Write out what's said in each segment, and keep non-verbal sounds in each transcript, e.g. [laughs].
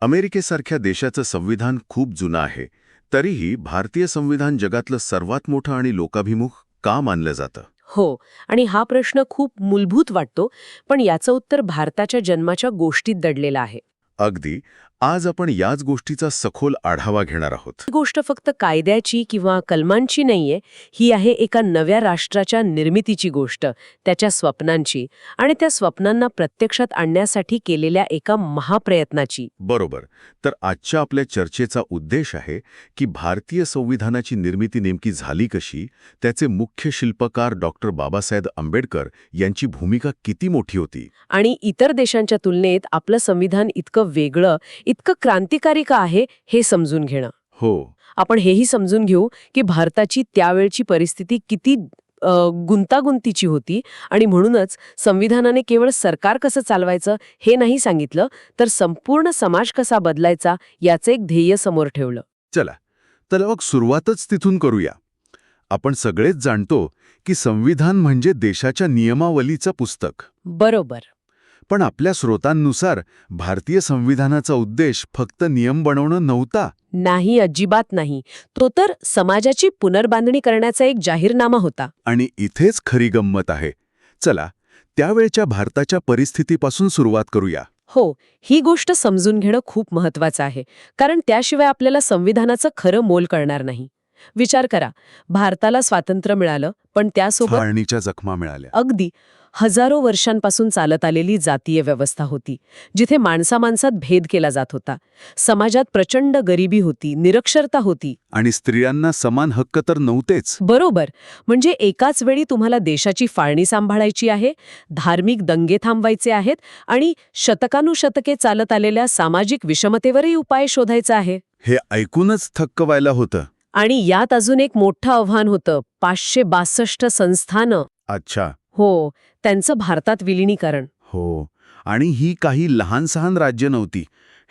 अमेरिकेसारख्या देशाचं संविधान खूप जुनं आहे तरीही भारतीय संविधान जगातलं सर्वात मोठं आणि लोकाभिमुख का मानलं जातं? हो आणि हा प्रश्न खूप मूलभूत वाटतो पण याचं उत्तर भारताच्या जन्माच्या गोष्टीत दडलेलं आहे. अगदी. आज आपण याच गोष्टीचा सखोल आढावा घेणार आहोत. ही गोष्ट फक्त कायद्याची किंवा कलमांची नाहीये. ही आहे एका नव्या राष्ट्राच्या निर्मितीची गोष्ट त्याच्या स्वप्नांची आणि त्या स्वप्नांना प्रत्यक्षात आणण्यासाठी केलेल्या एका महाप्रयत्नाची. बरोबर. तर आजच्या आपल्या चर्चेचा उद्देश आहे की भारतीय संविधानाची निर्मिती नेमकी झाली कशी? त्याचे मुख्य शिल्पकार डॉक्टर बाबासाहेब आंबेडकर यांची भूमिका किती मोठी होती? आणि इतर देशांच्या तुलनेत आपलं संविधान इतकं वेगळं इतकं क्रांतिकारी का आहे हे समजून घेणं. हो. आपण हेही समजून घेऊ की भारताची त्यावेळची परिस्थिती किती गुंतागुंतीची होती आणि म्हणूनच संविधानाने केवळ सरकार कसं चालवायचं हे नाही सांगितलं तर संपूर्ण समाज कसा बदलायचा याचं एक ध्येय समोर ठेवलं. चला तर मग सुरुवातच तिथून करूया. आपण सगळेच जाणतो की संविधान म्हणजे देशाच्या नियमावलीचं पुस्तक. बरोबर. पण आपल्या स्रोतांनुसार भारतीय संविधानाचा उद्देश फक्त नियम बनवणं नव्हता. नाही अजिबात नाही. तो तर समाजाची पुनर्बांधणी करण्याचा एक जाहीरनामा होता. आणि इथेच खरी गंमत आहे. चला त्यावेळच्या भारताच्या परिस्थितीपासून सुरुवात करूया. हो ही गोष्ट समजून घेणं खूप महत्वाचं आहे कारण त्याशिवाय आपल्याला संविधानाचं खरं मोल कळणार नाही. विचार करा भारताला स्वातंत्र्य मिळालं पण त्यासोबत फाळणीच्या जखमा मिळाल्या. अगदी हजारो वर्षांपासून चालत आलेली जातीय व्यवस्था होती जिथे माणसामाणसात भेद केला जात होता. समाजात प्रचंड गरिबी होती निरक्षरता होती. आणि स्त्रियांना समान हक्क तर नव्हतेच. बरोबर. म्हणजे एकाच वेळी तुम्हाला देशाची फाळणी सांभाळायची आहे धार्मिक दंगे थांबवायचे आहेत आणि शतकानुशतके चालत आलेल्या सामाजिक विषमतेवरही उपाय शोधायचा आहे. हे ऐकूनच थक्क व्हायला होतं. आणि यात अजून एक मोठं आव्हान होतं पाचशे बासष्ट संस्थानं. अच्छा. हो त्यांचं भारतात विलिनीकरण. हो आणि ही काही लहान सहान राज्य नव्हती.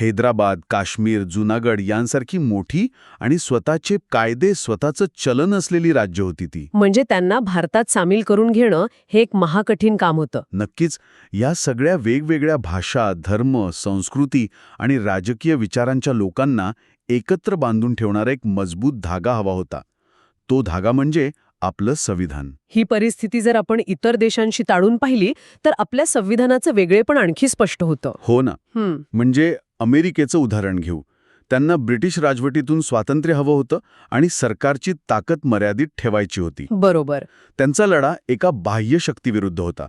हैदराबाद काश्मीर जुनागड यांसारखी मोठी आणि स्वतःचे कायदे स्वतःचं चलन असलेली राज्य होती ती. म्हणजे त्यांना भारतात सामील करून घेणं हे एक महाकठीण काम होतं. नक्कीच या सगळ्या वेगवेगळ्या भाषा धर्म संस्कृती आणि राजकीय विचारांच्या लोकांना एकत्र बांधून ठेवणारा एक मजबूत धागा हवा होता. तो धागा म्हणजे आपलं संविधान. ही परिस्थिती जर आपण इतर देशांशी ताळून पाहिली तर आपल्या संविधानाचं वेगळेपण आणखी स्पष्ट होतं. हो ना. हं, म्हणजे अमेरिकेचं उदाहरण घेऊ. त्यांना ब्रिटिश राजवटीतून स्वातंत्र्य हवं होतं आणि सरकारची ताकद मर्यादित ठेवायची होती. बरोबर. त्यांचा लढा एका बाह्य शक्तीविरुद्ध होता.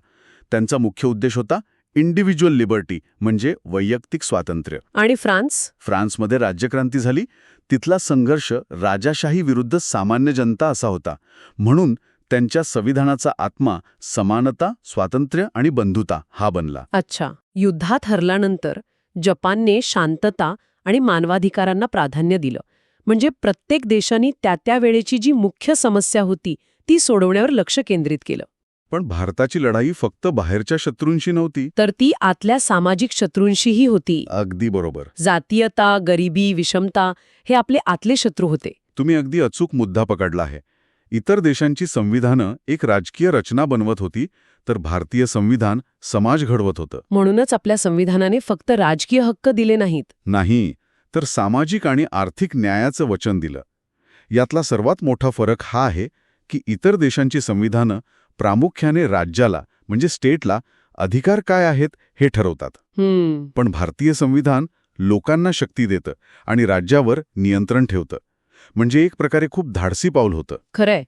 त्यांचा मुख्य उद्देश होता इंडिव्हिज्युअल लिबर्टी म्हणजे वैयक्तिक स्वातंत्र्य. आणि फ्रान्स? फ्रान्समध्ये राज्यक्रांती झाली. तिथला संघर्ष राजाशाही विरुद्ध सामान्य जनता असा होता. म्हणून त्यांच्या संविधानाचा आत्मा समानता स्वातंत्र्य आणि बंधुता हा बनला. अच्छा. युद्धात हरल्यानंतर जपानने शांतता आणि मानवाधिकारांना प्राधान्य दिलं. म्हणजे प्रत्येक देशाने त्या त्या वेळेची जी मुख्य समस्या होती ती सोडवण्यावर लक्ष केंद्रित केलं. पण भारताची लढाई फक्त बाहेरच्या शत्रूंशी नव्हती. तर ती आतल्या सामाजिक शत्रूंशीही होती. अगदी बरोबर. जातीयता गरिबी विषमता हे आपले आतले शत्रू होते. तुम्ही अगदी अचूक मुद्दा पकडला आहे. इतर देशांची संविधानं एक राजकीय रचना बनवत होती तर भारतीय संविधान समाज घडवत होतं. म्हणूनच आपल्या संविधानाने फक्त राजकीय हक्क दिले नाहीत. नाही तर सामाजिक आणि आर्थिक न्यायाचं वचन दिलं. यातला सर्वात मोठा फरक हा आहे की इतर देशांची संविधानं प्रामुख्याने राज्याला म्हणजे स्टेटला अधिकार काय आहेत हे ठरवतात. पण भारतीय संविधान लोकांना शक्ती देतं आणि राज्यावर नियंत्रण ठेवतं. म्हणजे एक प्रकारे खूप धाडसी पाऊल होतं. खरंय.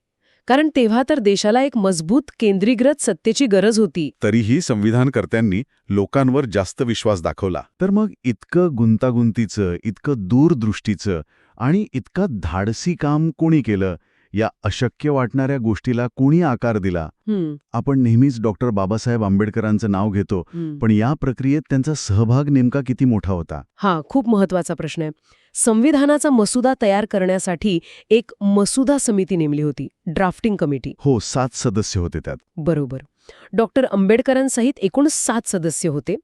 कारण तेव्हा तर देशाला एक मजबूत केंद्रीकृत सत्तेची गरज होती. तरीही संविधानकर्त्यांनी लोकांवर जास्त विश्वास दाखवला. तर मग इतकं गुंतागुंतीचं इतकं दूरदृष्टीचं आणि इतकं धाडसी काम कोणी केलं? या अशक्य वाटणाऱ्या गोष्टीला कोणी आकार दिला? आपण नेहमीच डॉक्टर बाबासाहेब आंबेडकरांचं नाव घेतो. पण या प्रक्रियेत त्यांचा सहभाग नेमका किती मोठा होता? हा खूप महत्त्वाचा प्रश्न आहे. संविधानाचा मसुदा तयार करण्यासाठी एक मसुदा समिती नेमली होती ड्राफ्टिंग कमिटी. हो सात सदस्य होते त्यात. बरोबर. डॉक्टर आंबेडकरांसहित एकूण सात सदस्य होते.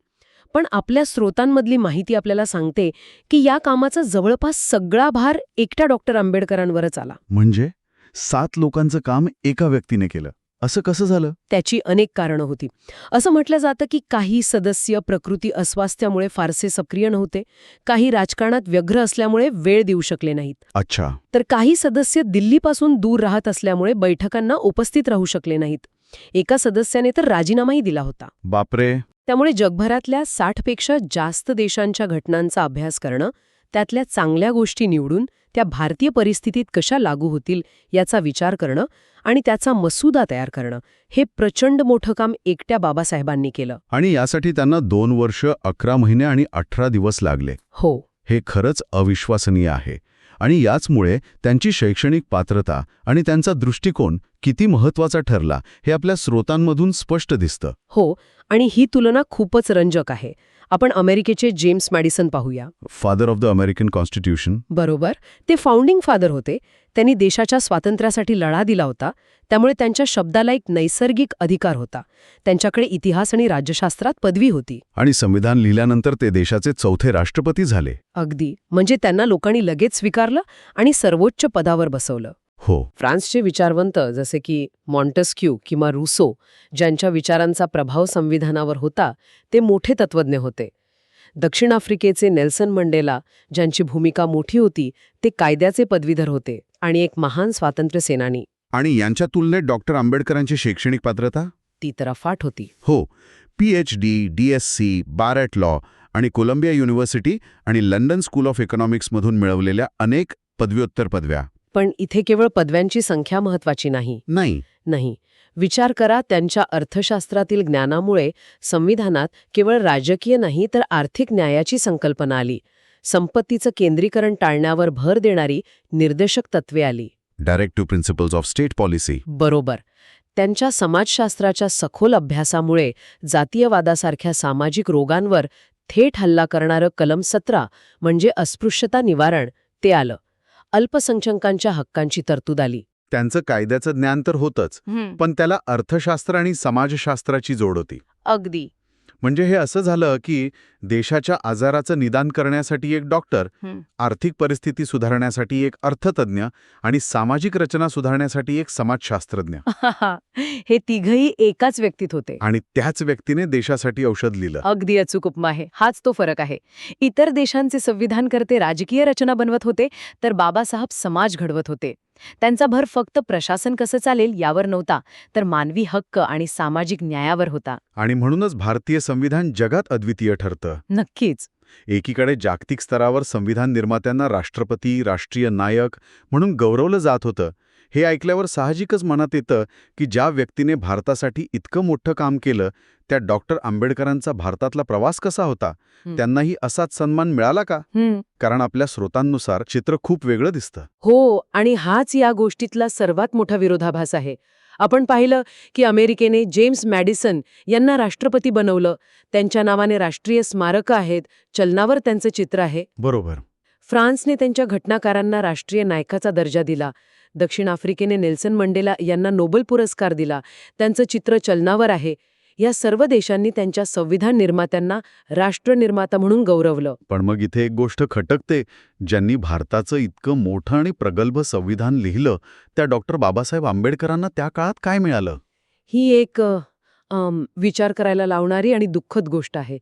पण आपल्या स्रोतांमधली माहिती आपल्याला सांगते की या कामाचा जवळपास सगळा भार एकट्या डॉक्टर आंबेडकरांवरच आला. म्हणजे? सात लोकांचं काम एका व्यक्तीने केलं. असं कसं झालं? त्याची अनेक कारणं होती. असं म्हटलं जातं की काही सदस्य प्रकृती अस्वास्थ्यामुळे फारसे सक्रिय नव्हते काही राजकारणात व्यग्र असल्यामुळे वेळ देऊ शकले नाहीत. अच्छा. तर काही सदस्य दिल्लीपासून दूर राहत असल्यामुळे बैठकांना उपस्थित राहू शकले नाहीत. एका सदस्याने तर राजीनामाही दिला होता. बापरे. त्यामुळे जगभरातल्या साठपेक्षा जास्त देशांच्या घटनांचा अभ्यास करणं त्यातल्या चांगल्या गोष्टी निवडून त्या भारतीय परिस्थितीत कशा लागू होतील याचा विचार करणं आणि त्याचा मसुदा तयार करणं हे प्रचंड मोठं काम एकट्या बाबासाहेबांनी केलं. आणि यासाठी त्यांना दोन वर्ष अकरा महिने आणि अठरा दिवस लागले. हो. हे खरंच अविश्वसनीय आहे. आणि याचमुळे त्यांची शैक्षणिक पात्रता आणि त्यांचा दृष्टिकोन किती महत्त्वाचा ठरला हे आपल्या स्रोतांमधून स्पष्ट दिसतं. हो आणि ही तुलना खूपच रंजक आहे. आपण अमेरिकेचे जेम्स मॅडिसन पाहूया. Father of the American constitution बरोबर. ते फाउंडिंग फादर होते. त्यांनी देशाच्या स्वातंत्र्यासाठी लढा दिला होता. त्यामुळे त्यांच्या शब्दाला एक नैसर्गिक अधिकार होता. त्यांच्याकडे इतिहास आणि राज्यशास्त्रात पदवी होती. आणि संविधान लिहिल्यानंतर ते देशाचे चौथे राष्ट्रपती झाले. अगदी. म्हणजे त्यांना लोकांनी लगेच स्वीकारलं आणि सर्वोच्च पदावर बसवलं. हो. फ्रान्सचे विचारवंत जसे की मॉन्टेस्क्यू किंवा रुसो ज्यांच्या विचारांचा प्रभाव संविधानावर होता ते मोठे तत्वज्ञ होते. दक्षिण आफ्रिकेचे नेल्सन मंडेला ज्यांची भूमिका मोठी होती ते कायद्याचे पदवीधर होते आणि एक महान स्वातंत्र्य सेनानी. आणि यांच्या तुलनेत डॉक्टर आंबेडकरांची शैक्षणिक पात्रता? ती तर अफाट होती. हो. P H D D S C bar at law आणि कोलंबिया युनिव्हर्सिटी आणि लंडन स्कूल ऑफ इकॉनॉमिक्समधून मिळवलेल्या अनेक पदव्युत्तर पदव्या. पण इथे केवळ पदव्यांची संख्या महत्वाची नाही. नाही. नाही. विचार करा त्यांच्या अर्थशास्त्रातील ज्ञानामुळे संविधानात केवळ राजकीय नाही तर आर्थिक न्यायाची संकल्पना आली. संपत्तीचं केंद्रीकरण टाळण्यावर भर देणारी निर्देशक तत्वे आली. Directive principles of state policy बरोबर. त्यांच्या समाजशास्त्राच्या सखोल अभ्यासामुळे जातीयवादासारख्या सामाजिक रोगांवर थेट हल्ला करणारं कलम सतरा म्हणजे अस्पृश्यता निवारण ते आलं. अल्पसंख्याकांच्या हक्कांची तरतूद आली. त्यांचं कायद्याचं ज्ञान तर होतंच पण त्याला अर्थशास्त्र आणि समाजशास्त्राची जोड होती. अगदी. म्हणजे हे असं झालं की देशाच्या आजाराचं निदान करण्यासाठी एक डॉक्टर. आर्थिक परिस्थिती सुधारण्यासाठी एक अर्थतज्ञ आणि सामाजिक रचना सुधारण्यासाठी एक समाजशास्त्रज्ञ. [laughs] हे तिघही एकाच व्यक्तीत होते. आणि त्याच व्यक्तीने देशासाठी औषध लिहिलं. अगदी अचूक उपमा आहे. हाच तो फरक आहे. इतर देशांचे संविधानकर्ते राजकीय रचना बनवत होते तर बाबासाहेब समाज घडवत होते. त्यांचा भर फक्त प्रशासन कसं चालेल यावर नव्हता तर मानवी हक्क आणि सामाजिक न्यायावर होता. आणि म्हणूनच भारतीय संविधान जगात अद्वितीय ठरतं. नक्कीच. एकीकडे जागतिक स्तरावर संविधान निर्मात्यांना राष्ट्रपती राष्ट्रीय नायक म्हणून गौरवलं जात होतं हे ऐकल्यावर साहजिकच मनात येतं की ज्या व्यक्तीने भारतासाठी इतकं मोठं काम केलं त्या डॉक्टर आंबेडकरांचा भारतातला प्रवास कसा होता. त्यांनाही असाच सन्मान मिळाला का? कारण आपल्या स्रोतांनुसार चित्र खूप वेगळं दिसतं. हो आणि हाच या गोष्टीतला सर्वात मोठा विरोधाभास आहे. आपण पाहिलं की अमेरिकेने जेम्स मॅडिसन यांना राष्ट्रपती बनवलं. त्यांच्या नावाने राष्ट्रीय स्मारकं आहेत. चलनावर त्यांचं चित्र आहे. बरोबर. फ्रान्सने त्यांच्या घटनाकारांना राष्ट्रीय नायकाचा दर्जा दिला. दक्षिण आफ्रिकेने नेल्सन मंडेला यांना नोबेल पुरस्कार दिला. त्यांचं चित्र चलनावर आहे. या सर्व देशांनी त्यांच्या संविधान निर्मात्यांना राष्ट्रनिर्माता म्हणून गौरवलं. पण मग इथे एक गोष्ट खटकते ज्यांनी भारताचं इतकं मोठं आणि प्रगल्भ संविधान लिहिलं त्या डॉक्टर बाबासाहेब आंबेडकरांना त्या काळात काय मिळालं? ही एक अम, विचार करायला लावणारी आणि दुःखद गोष्ट आहे.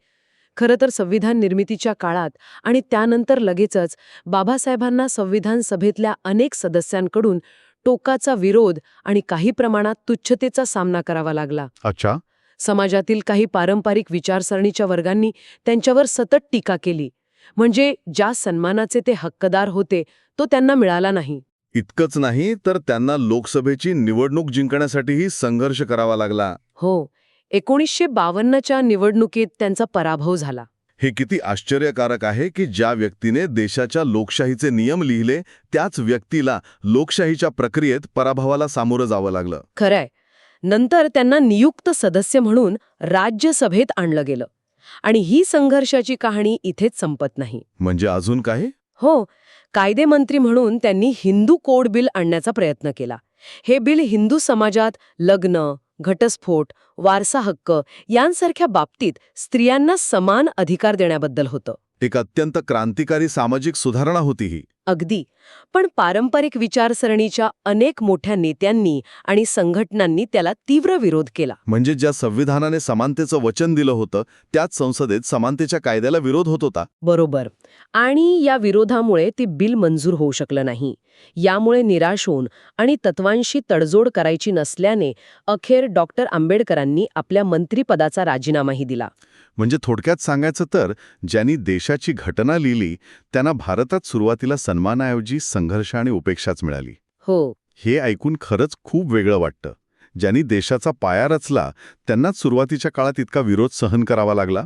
खरं तर संविधान निर्मितीच्या काळात आणि त्यानंतर लगेचच बाबासाहेबांना संविधान सभेतल्या अनेक सदस्यांकडून टोकाचा विरोध आणि काही प्रमाणात तुच्छतेचा सामना करावा लागला. अच्छा. समाजातील काही पारंपरिक विचारसरणीच्या वर्गांनी त्यांच्यावर सतत टीका केली. म्हणजे ज्या सन्मानाचे ते हक्कदार होते तो त्यांना मिळाला नाही. इतकंच नाही तर त्यांना लोकसभेची निवडणूक जिंकण्यासाठीही संघर्ष करावा लागला. हो एकोणीसशे बावन्नच्या निवडणुकीत त्यांचा पराभव झाला. हे किती आश्चर्यकारक आहे की ज्या व्यक्तीने देशाच्या लोकशाहीचे नियम लिहिले त्याच व्यक्तीला लोकशाहीच्या प्रक्रियेत पराभवाला सामोरं जावं लागलं. खरंय. नंतर त्यांना नियुक्त सदस्य म्हणून राज्यसभेत आणलं गेलं. आणि ही संघर्षाची कहाणी इथेच संपत नाही. म्हणजे अजून काय हो कायदेमंत्री म्हणून त्यांनी हिंदू कोड बिल आणण्याचा प्रयत्न केला. हे बिल हिंदू समाजात लग्न घटस्फोट वारसा हक्क यांसारख्या बाबतीत स्त्रियांना समान अधिकार देण्याबद्दल होतं. एक अत्यंत क्रांतिकारी सामाजिक सुधारणा होती ही. अगदी. पण पारंपरिक विचारसरणीच्या अनेक मोठ्या नेत्यांनी आणि संघटनांनी त्याला तीव्र विरोध केला. म्हणजे ज्या संविधानाने समानतेचं वचन दिलं होतं त्याच संसदेत समानतेच्या कायद्याला विरोध होत होता? बरोबर. आणि या विरोधामुळे ते बिल मंजूर होऊ शकलं नाही. यामुळे निराश होऊन आणि तत्वांशी तडजोड करायची नसल्याने अखेर डॉक्टर आंबेडकरांनी आपल्या मंत्रिपदाचा राजीनामाही दिला. म्हणजे थोडक्यात सांगायचं तर ज्यांनी देशाची घटना लिहिली त्यांना भारतात सुरुवातीला सन्मानाऐवजी संघर्ष आणि उपेक्षाच मिळाली. हो. हे ऐकून खरंच खूप वेगळं वाटतं. ज्यांनी देशाचा पाया रचला त्यांनाच सुरुवातीच्या काळात इतका विरोध सहन करावा लागला.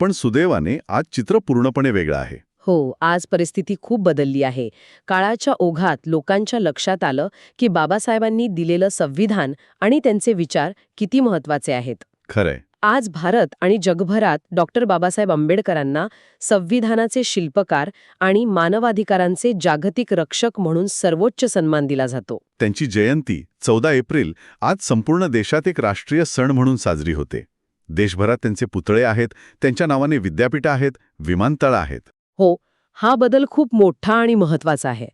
पण सुदैवाने आज चित्र पूर्णपणे वेगळं आहे. हो आज परिस्थिती खूप बदलली आहे. काळाच्या ओघात लोकांच्या लक्षात आलं की बाबासाहेबांनी दिलेलं संविधान आणि त्यांचे विचार किती महत्त्वाचे आहेत. खरंय. आज भारत आणि जगभरात डॉक्टर बाबासाहेब आंबेडकरांना संविधानाचे शिल्पकार आणि मानवाधिकारांचे जागतिक रक्षक म्हणून सर्वोच्च सन्मान दिला जातो. त्यांची जयंती चौदा एप्रिल आज संपूर्ण देशात एक राष्ट्रीय सण म्हणून साजरी होते. देशभरात त्यांचे पुतळे आहेत त्यांच्या नावाने विद्यापीठं आहेत विमानतळं आहेत. हो हा बदल खूप मोठा आणि महत्त्वाचा आहे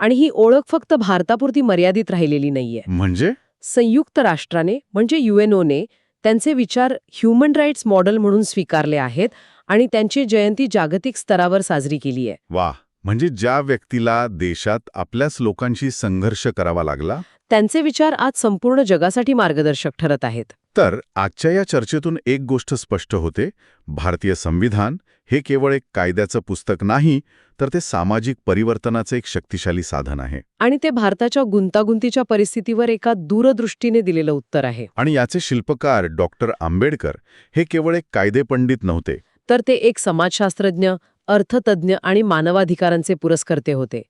आणि ही ओळख फक्त भारतापुरती मर्यादित राहिलेली नाहीये. म्हणजे? संयुक्त राष्ट्राने म्हणजे युएनओने त्यांचे विचार ह्युमन राईट्स मॉडेल म्हणून स्वीकारले आहेत आणि त्यांची जयंती जागतिक स्तरावर साजरी केली आहे. वा म्हणजे ज्या व्यक्तीला देशात आपल्याच लोकांशी संघर्ष करावा लागला? त्यांचे विचार आज संपूर्ण जगासाठी मार्गदर्शक ठरत आहेत. तर आजच्या या चर्चेतून एक गोष्ट स्पष्ट होते. भारतीय संविधान हे केवळ एक कायद्याचं पुस्तक नाही तर ते सामाजिक परिवर्तनाचं एक शक्तिशाली साधन आहे. आणि ते भारताच्या गुंतागुंतीच्या परिस्थितीवर एका दूरदृष्टीने दिलेलं उत्तर आहे. आणि याचे शिल्पकार डॉक्टर आंबेडकर हे केवळ एक कायदेपंडित नव्हते. तर ते एक समाजशास्त्रज्ञ अर्थतज्ञ आणि मानवाधिकारांचे पुरस्कर्ते होते.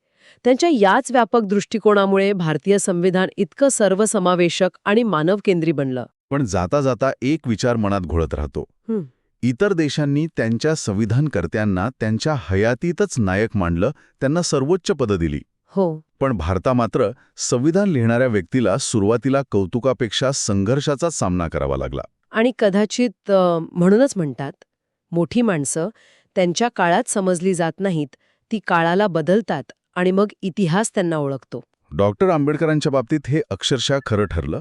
त्यांच्या याच व्यापक दृष्टिकोनामुळे भारतीय संविधान इतकं सर्वसमावेशक आणि मानवकेंद्री बनलं. पण जाता जाता एक विचार मनात घोळत राहतो. इतर देशांनी त्यांच्या संविधानकर्त्यांना त्यांच्या हयातीतच नायक मांडलं त्यांना सर्वोच्च पदं दिली. हो. पण भारता मात्र संविधान लिहिणाऱ्या व्यक्तीला सुरुवातीला कौतुकापेक्षा संघर्षाचाच सामना करावा लागला. आणि कदाचित म्हणूनच म्हणतात मोठी माणसं त्यांच्या काळात समजली जात नाहीत ती काळाला बदलतात आणि मग इतिहास त्यांना ओळखतो. डॉक्टर आंबेडकरांच्या बाबतीत हे अक्षरशः खरं ठरलं.